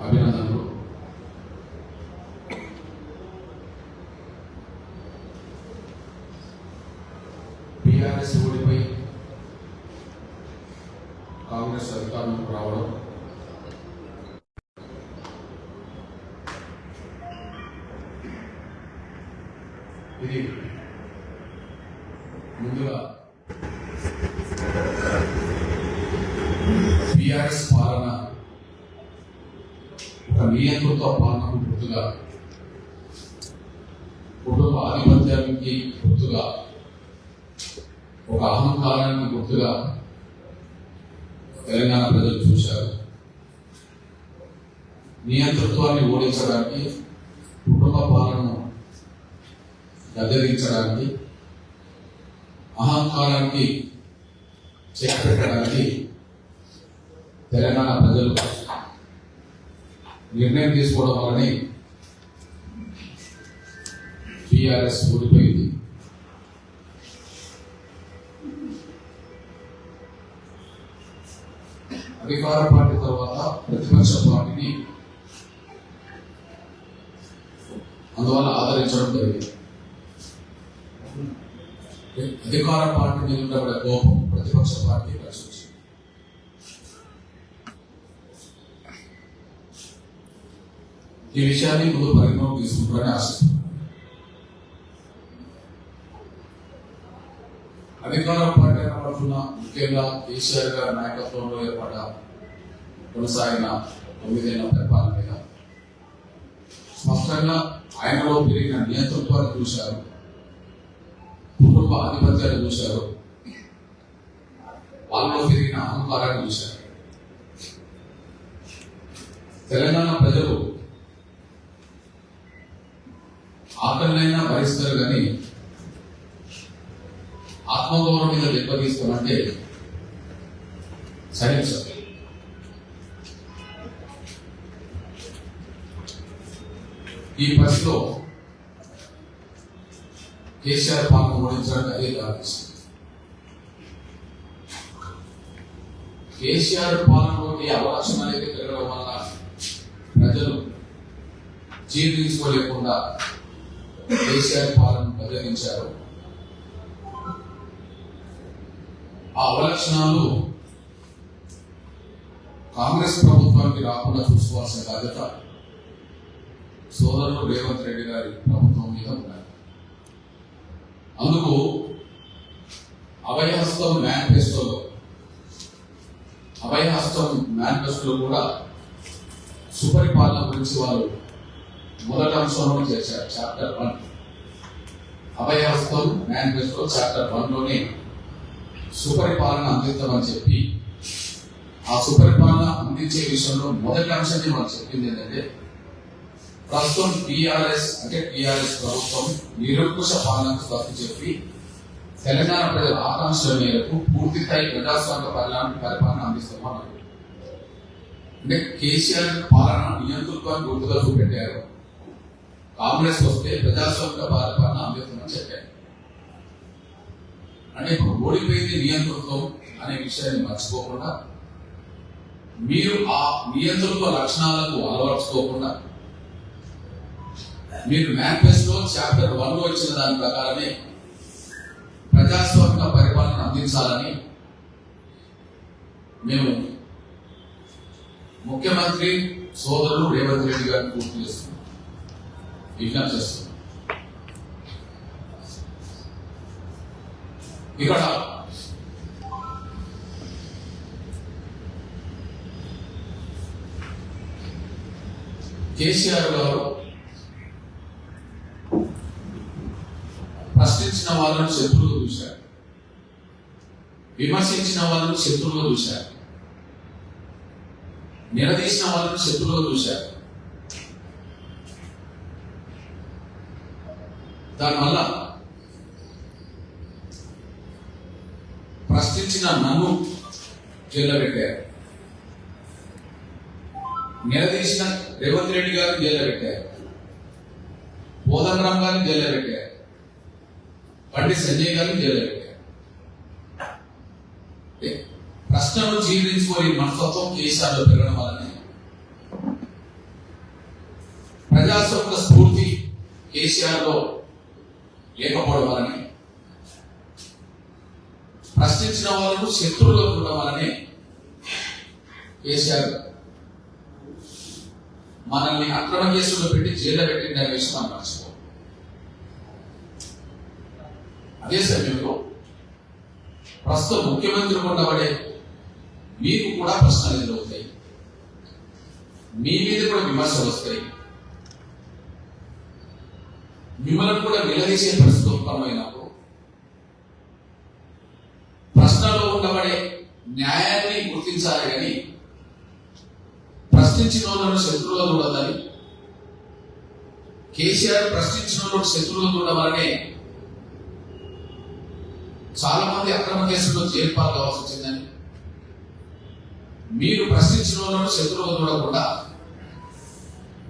apenas a గుర్తుగా కుటుంబ ఆధిపత్యానికి గుర్తుగా ఒక అహంకారానికి గుర్తుగా తెలంగాణ ప్రజలు చూశారు. నియంతృత్వాన్ని ఓడించడానికి కుటుంబ పాలనను దగ్గరించడానికి అహంకారానికి చేపట్టడానికి తెలంగాణ ప్రజలు నిర్ణయం తీసుకోవడం వల్లనే టీఆర్ఎస్ ఓడిపోయింది. అధికార పార్టీ తర్వాత ప్రతిపక్ష పార్టీని అందువల్ల ఆదరించడం జరిగింది. అధికార పార్టీ మీద ఉండబడే కోపం ప్రతిపక్ష పార్టీ కలిసి వచ్చింది. ఈ విషయాన్ని ముందు పరిగణలోకి తీసుకుంటారని ఆశిస్తున్నాను. అధికార పార్టీ అనబడుతున్న ముఖ్యంగా కేసీఆర్ గారి నాయకత్వంలో ఏర్పడ్డ కొనసాగిన తొమ్మిదేళ్ళ పరిపాలన మీద. స్పష్టంగా ఆయనలో పెరిగిన నియంతృత్వాన్ని చూశారు. కుటుంబ ఆధిపత్యాన్ని చూశారు. వాళ్ళలో పెరిగిన అహంకారాన్ని చూశారు. తెలంగాణ ప్రజలు ఆకలినైనా భరిస్తారు కానీ ఆత్మగౌరవం మీద దెబ్బతీస్తామంటే సార్. ఈ పరిస్థితిలో కేసీఆర్ పాపం ఓడించడానికి అదే దారిస్తుంది కేసీఆర్ పాలనలోని అనేది పెరగడం వల్ల ప్రజలు జీర్ణించుకోలేకుండా కేసీఆర్ పాలన ప్రజలించారు ఆ అవలక్షణాలు కాంగ్రెస్ ప్రభుత్వానికి రాకుండా చూసుకోవాల్సిన బాధ్యత సోదరులు రేవంత్ రెడ్డి గారి ప్రభుత్వం మీద ఉన్నాయి అందుకు అభయహస్తం మేనిఫెస్టోలో అభయహస్తం మేనిఫెస్టోలో కూడా సుపరిపాలన గురించి వారు మొదటి అంశంలో చేశారు. చాప్టర్ వన్ అభయహస్తం మేనిఫెస్టో చాప్టర్ వన్లోనే సుపరిపాలన అందిస్తామని చెప్పి ఆ సుపరిపాలన అందించే విషయంలో మొదటి అంశాన్ని మనం చెప్పింది ఏంటంటే ప్రస్తుతం టిఆర్ఎస్ అంటే టిఆర్ఎస్ ప్రభుత్వం నిరంకుశ పాలనకు తప్పు చెప్పి తెలంగాణ ప్రజల ఆకాంక్షల మేరకు పూర్తి స్థాయి ప్రజాస్వామ్య పరిణామ పరిపాలన అందిస్తామన్నారు అంటే కేసీఆర్ పాలన నియంతృత్వాన్ని గుర్తుగా పెట్టారు. కాంగ్రెస్ వస్తే ప్రజాస్వామ్య పరిపాలన అందిస్తామని చెప్పారు. అంటే ఇప్పుడు ఓడిపోయింది నియంతృత్వం అనే విషయాన్ని మర్చిపోకుండా మీరు ఆ నియంతృత్వ లక్షణాలకు అలవర్చుకోకుండా మీరు మేనిఫెస్టో చాప్టర్ వన్లో ఇచ్చిన దాని ప్రకారమే ప్రజాస్వామిక పరిపాలన అందించాలని మేము ముఖ్యమంత్రి సోదరులు రేవంత్ రెడ్డి గారిని పూర్తి చేస్తున్నాం. విజ్ఞప్తి చేస్తున్నాం. ఇక్కడ. కేసీఆర్ గారు ప్రశ్నించిన వాళ్ళను శత్రువులు చూశారు. విమర్శించిన వాళ్ళను శత్రువులు చూశారు. నిలదీసిన వాళ్ళను శత్రువులు చూశారు. దానివల్ల ప్రశ్నించిన నన్ను జైల్లో పెట్టారు నిలదీసిన రేవంత్ రెడ్డి గారిని జైల్లో పెట్టారు కోదండరామ్ గారిని జైల్లో పెట్టారు బండి సంజయ్ గారిని జైల్లో పెట్టారు ప్రశ్నలు జీర్ణించుకొని మనస్తత్వం కేసీఆర్లో పెరగడం వలన ప్రజాస్వామ్య స్ఫూర్తి కేసీఆర్లో లేకపోవడం వలనే ప్రశ్నించిన వాళ్ళను శత్రువులు ఉండడం వేశారు. మనల్ని అక్రమ కేసులో పెట్టి జైల్లో పెట్టిన విషయం మనం మర్చిపో. అదే సమయంలో ప్రస్తుతం ముఖ్యమంత్రి ఉండబడే మీకు కూడా ప్రశ్నలు ఎదురవుతాయి. మీ మీద కూడా విమర్శలు వస్తాయి. మిమ్మల్ని కూడా నిలదీసే పరిస్థితి ఉత్పన్నమైనప్పుడు ప్రశ్నలో ఉండబడే న్యాయాన్ని గుర్తించాలి కానీ ప్రశ్నించిన వాళ్ళను శత్రువులు కేసీఆర్ ప్రశ్నించిన వాళ్ళను శత్రువులు చూడవాలనే చాలా మంది అక్రమ కేసుల్లో జైలు వచ్చిందని. మీరు ప్రశ్నించిన వాళ్ళను శత్రువులు చూడకుండా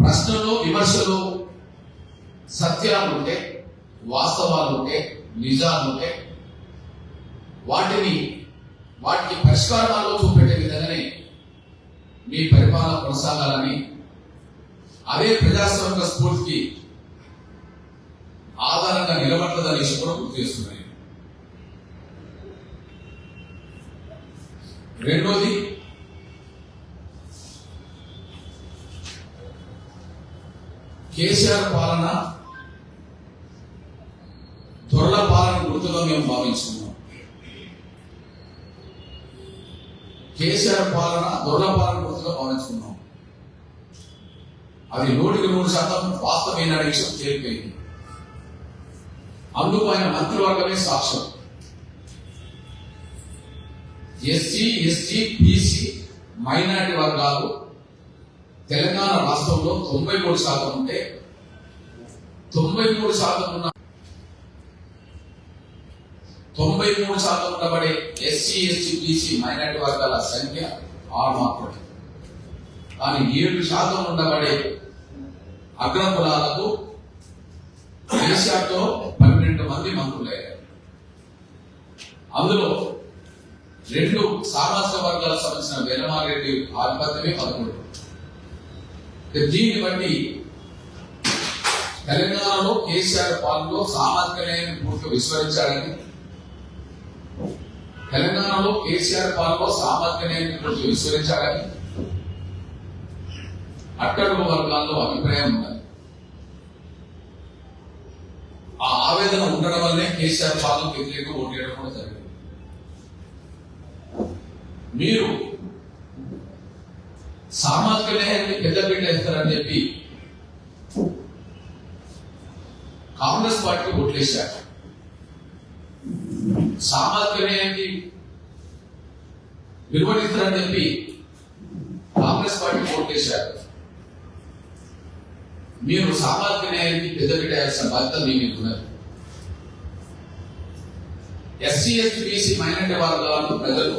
ప్రశ్నలు విమర్శలు సత్యాలు ఉంటే వాస్తవాలు ఉంటే నిజాలు ఉంటే వాటిని వాటికి పరిష్కారాలు చూపెట్టే విధంగానే మీ పరిపాలన కొనసాగాలని అదే ప్రజాస్వామిక స్ఫూర్తికి ఆధారంగా నిలబడదని కూడా గుర్తు చేస్తున్నాయి. రెండోది కేసీఆర్ పాలన దొరల పాలన గుర్తుగా మేము భావించుకున్నాం. కేసీఆర్ పాలన దొరల పాలన గుర్తుగా భావించుకున్నాం అది నూటికి నూరు శాతం వాస్తవమైన విషయం తేలిపోయింది. అందుకు ఆయన మంత్రివర్గమే సాక్ష్యం. ఎస్సీ ఎస్టీ బీసీ మైనారిటీ వర్గాలు తెలంగాణ రాష్ట్రంలో తొంభై మూడు శాతం ఉంటే తొంభై మూడు శాతం ఉన్న తొంభై మూడు శాతం ఉండబడే ఎస్సీ ఎస్టీ బీసీ మైనారిటీ వర్గాల సంఖ్య ఆరు మాత్రమే. కానీ ఏడు శాతం ఉండబడే అగ్రకులాలకు ఏషియాతో పన్నెండు మంది మంత్రులయ్యారు. అందులో రెండు సామాజిక వర్గాలకు సంబంధించిన వేలమారెడ్డి ఆధిపత్యమే పదకొండు దీన్ని బట్టి తెలంగాణలో కేసీఆర్ పాలనలో సామాజిక న్యాయం పూర్తిగా విస్మరించాడని తెలంగాణలో కేసీఆర్ పాలనలో సామాజిక విస్మరించాలని అట్టడుగు వర్గాల్లో అభిప్రాయం ఉండాలి ఆ ఆవేదన ఉండడం వల్లనే కేసీఆర్ పాలన వ్యతిరేకంగా ఓటేయడం కూడా జరిగింది. మీరు సామాజిక న్యాయాన్ని పెద్దపీట వేస్తారని చెప్పి కాంగ్రెస్ పార్టీ ఓట్లేశారు. సామాజిక న్యాయానికి విలువనిస్తారని చెప్పి కాంగ్రెస్ పార్టీ ఓట్లేశారు మీరు సామాజిక న్యాయానికి పెద్దపీట బాధ్యత మీ మీద ఉన్నది. ఎస్సీ ఎస్టీ బీసీ మైనార్టీ వర్గాలను ప్రజలు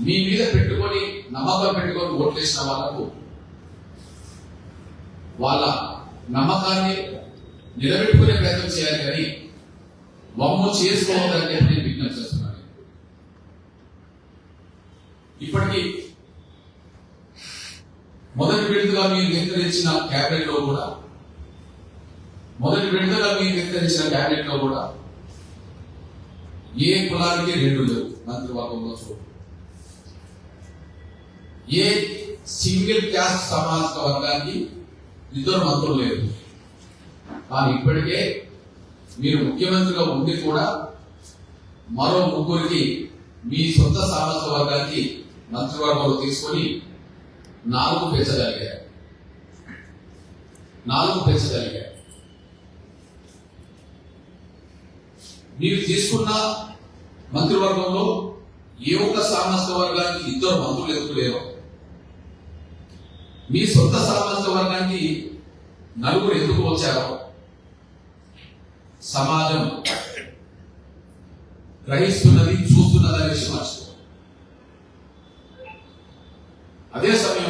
మీ మీద పెట్టుకొని నమ్మకం పెట్టుకొని ఓట్లేసిన వాళ్ళకు వాళ్ళ నమ్మకాన్ని నిలబెట్టుకునే ప్రయత్నం చేయాలి కానీ వమ్ము చేసుకోవద్దని చెప్పి నేను విజ్ఞప్తి చేస్తున్నాను. ఇప్పటికీ మొదటి విడతగా మీరు విస్తరించిన క్యాబినెట్లో కూడా మొదటి విడతగా మీరు విస్తరించిన క్యాబినెట్లో కూడా ఏ కులానికి రెండు లేవు మంత్రివర్గంలో చూడు. ఏ సింగిల్ క్యాస్ట్ సామాజిక వర్గానికి ఇద్దరు మంత్రులు లేరు. కానీ ఇప్పటికే మీరు ముఖ్యమంత్రిగా ఉండి కూడా మరో ముగ్గురికి మీ సొంత సామాజిక వర్గానికి మంత్రివర్గంలో తీసుకొని నాలుగు పెంచగలిగారు. నాలుగు పెంచగలిగారు. మీరు తీసుకున్న మంత్రివర్గంలో ఏ ఒక్క సామాజిక వర్గానికి ఇద్దరు మంత్రులు ఎదుగులేరు మీ సొంత సామాజిక వర్గానికి నలుగురు ఎందుకు వచ్చారో? సమాజం గ్రహిస్తున్నది చూస్తున్నది అనేసి మర్చిపో అదే సమయం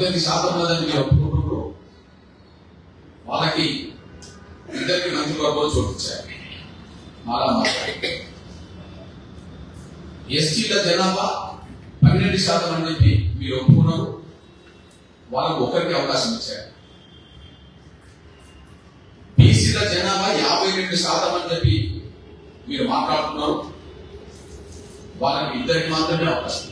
పద్దెనిమిది శాతం ఉన్నదని మీరు ఒప్పుకుంటున్నారు. వాళ్ళకి ఇద్దరికి మంత్రివర్గంలో చూపించారు. మాలా మాట్లాడి. ఎస్టీల జనాభా పన్నెండు శాతం అని చెప్పి మీరు ఒప్పుకున్నారు. వాళ్ళకు ఒకరికి అవకాశం ఇచ్చారు. బీసీల జనాభా యాభై రెండు శాతం అని చెప్పి మీరు మాట్లాడుతున్నారు. వాళ్ళకి ఇద్దరికి మాత్రమే అవకాశం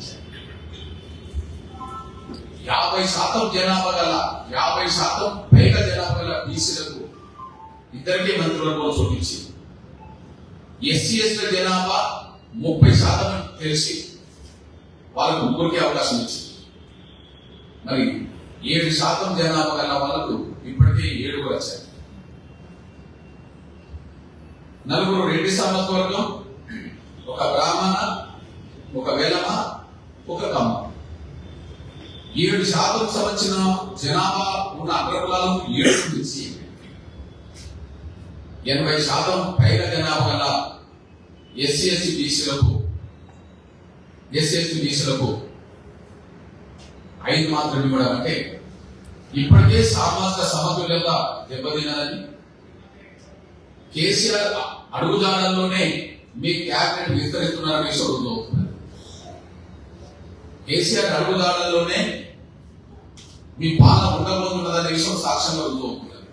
యాభై శాతం జనాభా గల యాభై శాతం పైగా జనాభా గల బీసీలకు ఇద్దరికీ మంత్రివర్గంలో చూపించింది. ఎస్సీ ఎస్ల జనాభా ముప్పై శాతం తెలిసి వాళ్ళకు ముగ్గురికి అవకాశం ఇచ్చింది. మరి ఏడు శాతం జనాభా గల వాళ్ళకు ఇప్పటికే ఏడుగురు వచ్చాయి. నలుగురు రెడ్డి సామర్థ వర్గం ఒక బ్రాహ్మణ ఒక వేలమ ఒక కమ్మ. ఏడు శాతం సంవత్సరం జనాభా ఉన్న అగ్రకులాలు ఏడు నుంచి ఎనభై శాతం పైన జనాభా గల ఎస్సీ ఎస్టీ బీసీలకు ఎస్సీ ఎస్టీ బీసీలకు ఐదు మాత్రం ఇవ్వడం అంటే ఇప్పటికే సామాజిక సమతుల్యత దెబ్బతిన్నదని కేసీఆర్ అడుగుజాడల్లోనే మీ క్యాబినెట్ విస్తరిస్తున్నారని విషయం కేసీఆర్ అడుగుదాడల్లోనే మీ పాలన ఉండబోతున్నదనే విషయం సాక్ష్యంగా రుజువుతున్నారు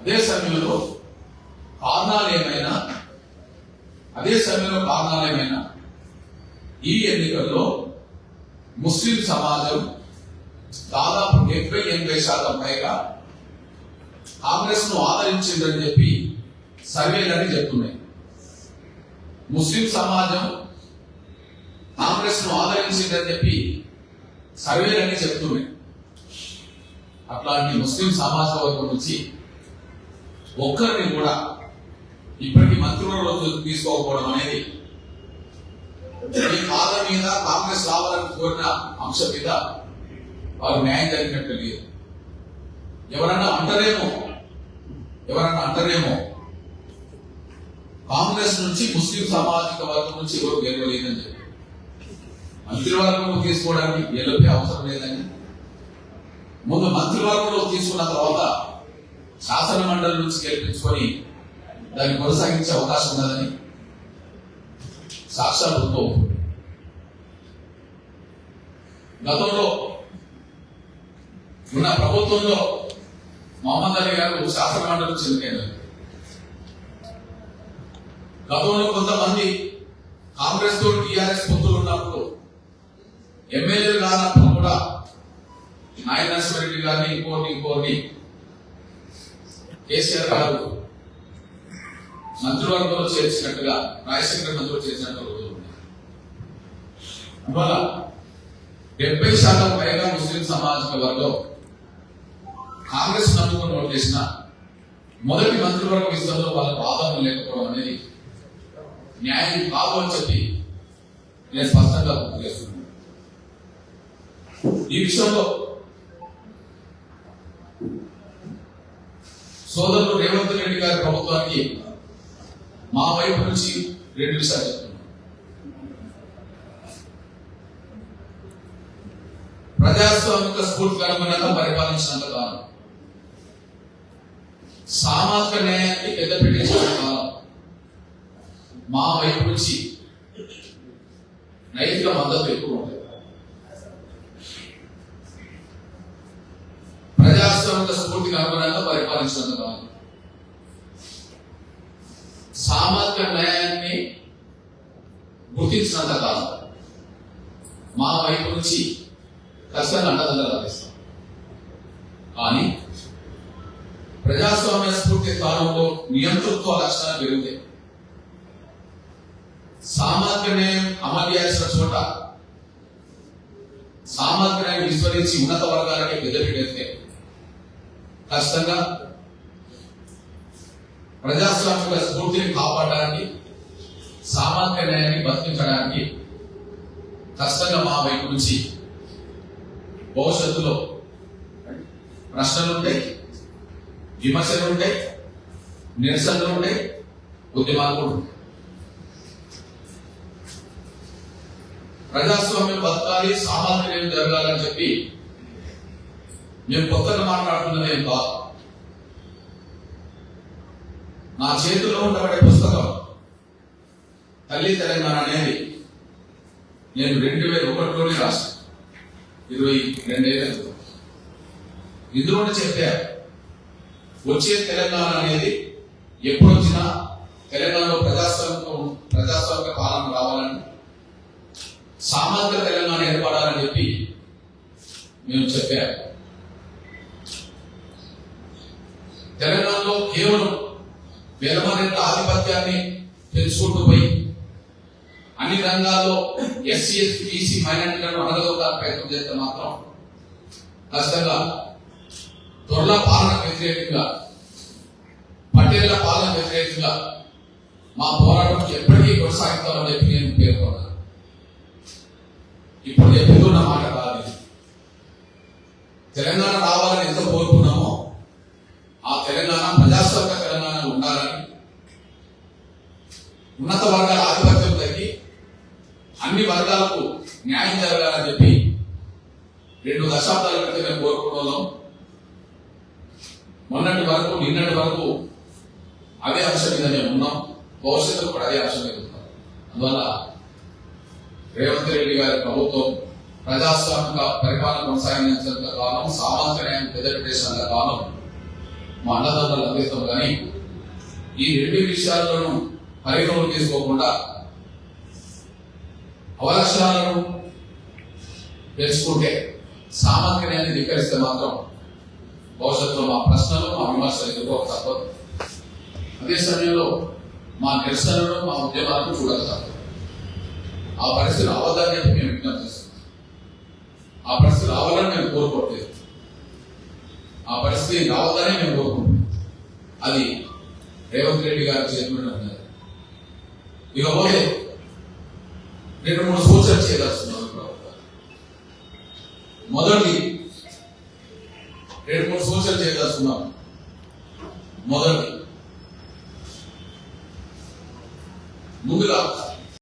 అదే సమయంలో కారణాలు ఏమైనా అదే సమయంలో కారణాలు ఏమైనా ఈ ఎన్నికల్లో ముస్లిం సమాజం దాదాపు డెబ్బై ఎనభై శాతం పైగా కాంగ్రెస్ను ఆదరించిందని చెప్పి సర్వేలని చెప్తున్నాయి. ముస్లిం సమాజం కాంగ్రెస్ను ఆదరించిందని చెప్పి సర్వేలన్నీ చెప్తున్నాయి అట్లాంటి ముస్లిం సమాజ వర్గం నుంచి ఒక్కరిని కూడా ఇప్పటికీ మంత్రులలో తీసుకోకపోవడం అనేది ఈ కాలం మీద కాంగ్రెస్ రావాలని కోరిన అంశం మీద వారు న్యాయం జరిగినట్టు లేదు. ఎవరన్నా అంటారేమో ఎవరన్నా అంటారేమో కాంగ్రెస్ నుంచి ముస్లిం సామాజిక వర్గం నుంచి ఎవరు గెలవలేదని చెప్పి. మంత్రివర్గంలో తీసుకోవడానికి గెలిపే అవసరం లేదని. ముందు మంత్రివర్గంలో తీసుకున్న తర్వాత శాసన మండలి నుంచి గెలిపించుకొని దాన్ని కొనసాగించే అవకాశం ఉన్నదని సాక్షాత్తో గతంలో ఉన్న ప్రభుత్వంలో మహమ్మద్ అలీ గారు శాసన మండలి నుంచి ఎన్నికైనారు గతంలో కొంతమంది కాంగ్రెస్తో టీఆర్ఎస్ పొత్తులు ఉన్నప్పుడు గారిని ఇంకోటి ఇంకోటి కేసీఆర్ గారు మంత్రివర్గంలో చేర్చినట్టుగా రాజశేఖర మంత్రులు చేసినట్టు రోజులు ఉన్నాయి. అందువల్ల డెబ్బై శాతం పైగా ముస్లిం సామాజిక వర్గం కాంగ్రెస్ నమ్ముకుని ఓటు చేసిన మొదటి మంత్రివర్గ విషయంలో వాళ్ళకు ఆధారం లేకపోవడం అనేది న్యాయం కాదు అని చెప్పి నేను స్పష్టంగా గుర్తు చేస్తున్నాను. ఈ విషయంలో సోదరుడు రేవంత్ రెడ్డి గారి ప్రభుత్వానికి మా వైపు నుంచి రెండు విషయాలు చెప్తున్నాను. ప్రజాస్వామిక స్ఫూర్తికి అనుగుణంగా పరిపాలించినంత కాలం సామాజిక న్యాయానికి పెద్ద పెట్టించినంత కాలం మా వైపు నుంచి నైతిక మద్దతు ఎక్కువ ఉంటుంది. ప్రజాస్వామిక స్ఫూర్తికి అనుగుణంగా పరిపాలించినంత కాలం సామాజిక న్యాయాన్ని గుర్తించినంత కాదు. మా వైపు నుంచి ఖచ్చితంగా అండదండలు అందిస్తాం కానీ ప్రజాస్వామ్య స్ఫూర్తి స్థానంలో నియంతృత్వ లక్షణాలు పెరుగుతాయి. సామాజిక న్యాయం అమలు చేయాల్సిన చోట సామాజిక న్యాయం విస్మరించి ఉన్నత వర్గాలకి బెదిరిపెడితే ఖచ్చితంగా ప్రజాస్వామిక స్ఫూర్తిని కాపాడడానికి సామాజిక న్యాయాన్ని బతికించడానికి ఖచ్చితంగా మా వైపు నుంచి భవిష్యత్తులో ప్రశ్నలు ఉంటాయి విమర్శలు ఉంటాయి నిరసనలు ఉంటాయి. ఉద్యమాలు కూడా ఉంటాయి ప్రజాస్వామ్యం బతకాలి సామాన్య జరగాలని చెప్పి నేను కొత్తగా మాట్లాడుతున్నదేం కాదు. నా చేతిలో ఉండబడే పుస్తకం తల్లి తెలంగాణ అనేది నేను రెండు వేల ఒకటిలోనే రాశాను. ఇరవై రెండేళ్ళ ఇందులోనే చెప్పారు వచ్చే తెలంగాణ అనేది ఎప్పుడు వచ్చినా తెలంగాణలో ప్రజాస్వామ్యం ప్రజాస్వామ్య పాలన రావాలని సామాజిక తెలంగాణ ఏర్పడాలని చెప్పి మేము చెప్పాము. తెలంగాణలో కేవలం వెలమరెడ్ల ఆధిపత్యాన్ని తెలుసుకుంటూ పోయి అన్ని రంగాల్లో ఎస్సీ ఎస్టీ బీసీ మైనార్టీలను అనగదొక్క ప్రయత్నం చేస్తే మాత్రం ఖచ్చితంగా దొరల పాలన వ్యతిరేకంగా పటేళ్ళ పాలన వ్యతిరేకంగా మా పోరాటం ఎప్పటికీ కొనసాగుతామని చెప్పి నేను పేర్కొన్నాను. ఇప్పుడు చెప్తున్న మాట కాదు తెలంగాణ రావాలని ఎంత కోరుకున్నాం? ఆ తెలంగాణ ప్రజాస్వామ్య తెలంగాణ ఉండాలని ఉన్నత వర్గాల ఆధిపత్యం తగ్గి అన్ని వర్గాలకు న్యాయం జరగాలని చెప్పి రెండు దశాబ్దాల క్రితం మేము కోరుకోవడం మొన్నటి వరకు నిన్నటి వరకు అదే అంశం మీద మేము ఉన్నాం. భవిష్యత్తులో కూడా అదే అంశం మీద ఉన్నాం. అందువల్ల రేవంత్ రెడ్డి గారి ప్రభుత్వం ప్రజాస్వామిక పరిపాలన కొనసాగించినంత కాలం సామాజిక న్యాయం పెద్దపెట్టేసినంత కాలం మా అన్నదమ్ములు అందిస్తాం కానీ ఈ రెండు విషయాలను పరిగణలో తీసుకోకుండా అవకాశాలను తెలుసుకుంటే సామాన్యాన్ని న్యాయాన్ని ధిక్కరిస్తే మాత్రం భవిష్యత్తులో మా ప్రశ్నలు మా విమర్శలు ఎదుర్కోక తప్పదు. అదే సమయంలో మా నిరసనలు మా ఉద్యమాలను చూడక తప్పదు. ఆ పరిస్థితి రావద్దని మేము విజ్ఞప్తి ఆ పరిస్థితి రావాలని మేము కోరుకోవట్లేదు. ఆ పరిస్థితి రావద్దని మేము కోరుకుంటున్నాం అది రేవంత్ రెడ్డి గారి చేతుల్లో ఉన్నది ఇకపోతే రెండు మూడు సూచనలు చేయదలుచున్నాం మొదటి రెండు మూడు సూచనలు చేయదలుస్తున్నాం మొదటి ముందుగా